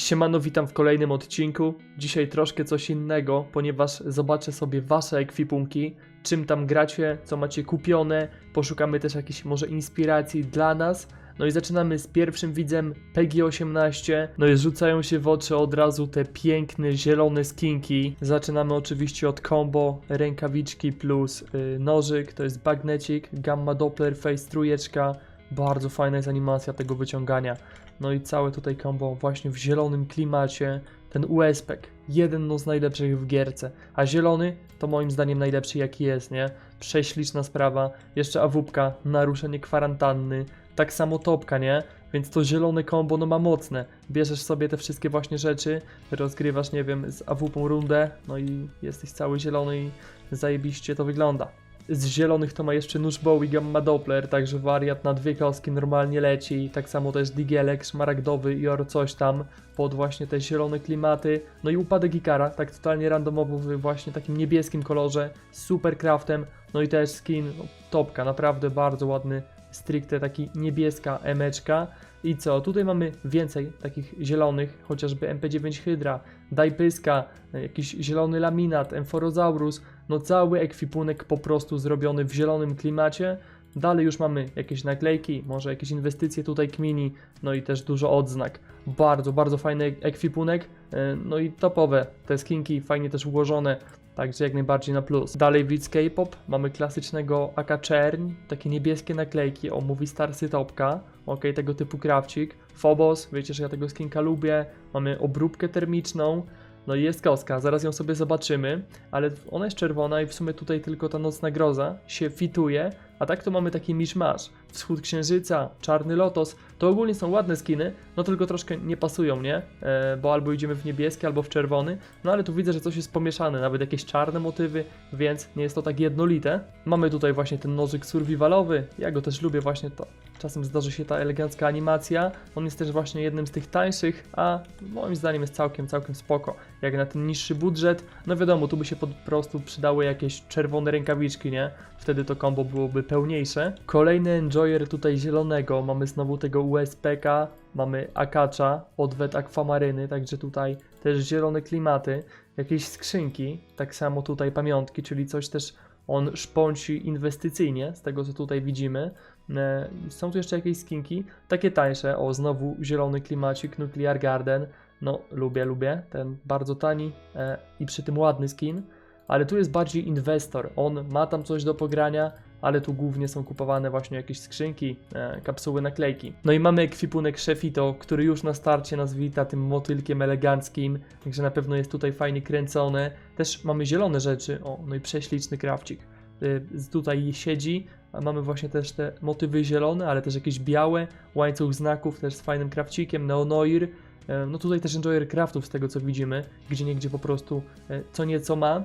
Siemano, witam w kolejnym odcinku. Dzisiaj troszkę coś innego, ponieważ zobaczę sobie wasze ekwipunki, czym tam gracie, co macie kupione, poszukamy też jakiejś może inspiracji dla nas. No i zaczynamy z pierwszym widzem PG-18. No i rzucają się w oczy od razu te piękne zielone skinki. Zaczynamy oczywiście od combo rękawiczki plus y, nożyk, to jest bagnecik, gamma doppler, face trójeczka. Bardzo fajna jest animacja tego wyciągania. No i całe tutaj combo właśnie w zielonym klimacie. Ten USPek, jeden no z najlepszych w gierce. A zielony to moim zdaniem najlepszy jaki jest, nie? Prześliczna sprawa. Jeszcze awupka, naruszenie kwarantanny. Tak samo topka, nie? Więc to zielone combo no ma mocne. Bierzesz sobie te wszystkie właśnie rzeczy, rozgrywasz, nie wiem, z awupą rundę, no i jesteś cały zielony i zajebiście to wygląda. Z zielonych to ma jeszcze nóż Bowie Gamma Doppler, także wariat na dwie kostki normalnie leci. Tak samo też Digielek, szmaragdowy i or coś tam pod właśnie te zielone klimaty. No i upadek Ikara, tak totalnie randomowo w właśnie takim niebieskim kolorze, super craftem. No i też skin, no, topka, naprawdę bardzo ładny, stricte taki niebieska emeczka. I co, tutaj mamy więcej takich zielonych, chociażby MP9 Hydra, Dajpyska, jakiś zielony laminat, Emphorosaurus, no cały ekwipunek po prostu zrobiony w zielonym klimacie. Dalej już mamy jakieś naklejki, może jakieś inwestycje tutaj kmini, no i też dużo odznak. Bardzo, bardzo fajny ekwipunek, e, no i topowe, te skinki fajnie też ułożone, także jak najbardziej na plus. Dalej widz K-pop, mamy klasycznego AK Czerń, takie niebieskie naklejki, o Movie Starsy Topka, ok, tego typu krawcik. Phobos, wiecie, że ja tego skinka lubię, mamy obróbkę termiczną, no i jest koska, zaraz ją sobie zobaczymy, ale ona jest czerwona i w sumie tutaj tylko ta nocna groza się fituje, a tak to mamy taki miszmasz. Wschód księżyca, czarny lotos, to ogólnie są ładne skiny, no tylko troszkę nie pasują, nie? E, bo albo idziemy w niebieski, albo w czerwony, no ale tu widzę, że coś jest pomieszane, nawet jakieś czarne motywy, więc nie jest to tak jednolite. Mamy tutaj właśnie ten nożyk survivalowy, ja go też lubię właśnie to. Czasem zdarzy się ta elegancka animacja, on jest też właśnie jednym z tych tańszych, a moim zdaniem jest całkiem, całkiem spoko. Jak na ten niższy budżet, no wiadomo, tu by się po prostu przydały jakieś czerwone rękawiczki, nie? Wtedy to combo byłoby pełniejsze. Kolejny enjoyer tutaj zielonego, mamy znowu tego USPK, mamy Akacza, odwet Akwamaryny, także tutaj też zielone klimaty, jakieś skrzynki, tak samo tutaj pamiątki, czyli coś też on szpąci inwestycyjnie, z tego co tutaj widzimy. E, Są tu jeszcze jakieś skinki, takie tańsze, o znowu zielony klimacik, Nuclear Garden, no lubię, lubię, ten bardzo tani e, i przy tym ładny skin, ale tu jest bardziej inwestor, on ma tam coś do pogrania, ale tu głównie są kupowane właśnie jakieś skrzynki, e, kapsuły, naklejki. No i mamy ekwipunek Shefito, który już na starcie nas wita tym motylkiem eleganckim, także na pewno jest tutaj fajnie kręcony. Też mamy zielone rzeczy, o, no i prześliczny krawcik. Z- tutaj siedzi, a mamy właśnie też te motywy zielone, ale też jakieś białe, łańcuch znaków też z fajnym krawcikiem, neonoir. E, No tutaj też enjoyer craftów z tego co widzimy, gdzie niegdzie po prostu e, co nieco ma.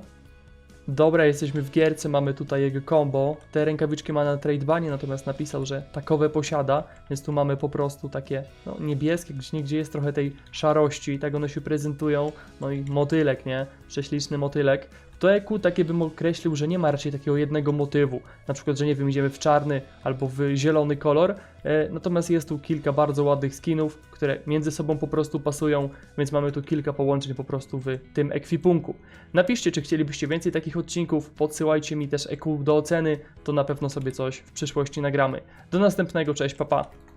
Dobra, jesteśmy w gierce, mamy tutaj jego combo. Te rękawiczki ma na tradebanie, natomiast napisał, że takowe posiada, więc tu mamy po prostu takie no, niebieskie, gdzie niegdzie jest trochę tej szarości, tak one się prezentują. No i motylek, nie? Prześliczny motylek. W Toeku takie bym określił, że nie ma raczej takiego jednego motywu. Na przykład, że nie wiem, idziemy w czarny albo w zielony kolor. E, natomiast jest tu kilka bardzo ładnych skinów, które między sobą po prostu pasują, więc mamy tu kilka połączeń po prostu w tym ekwipunku. Napiszcie, czy chcielibyście więcej takich odcinków, podsyłajcie mi też EQ do oceny, to na pewno sobie coś w przyszłości nagramy. Do następnego, cześć, papa. Pa.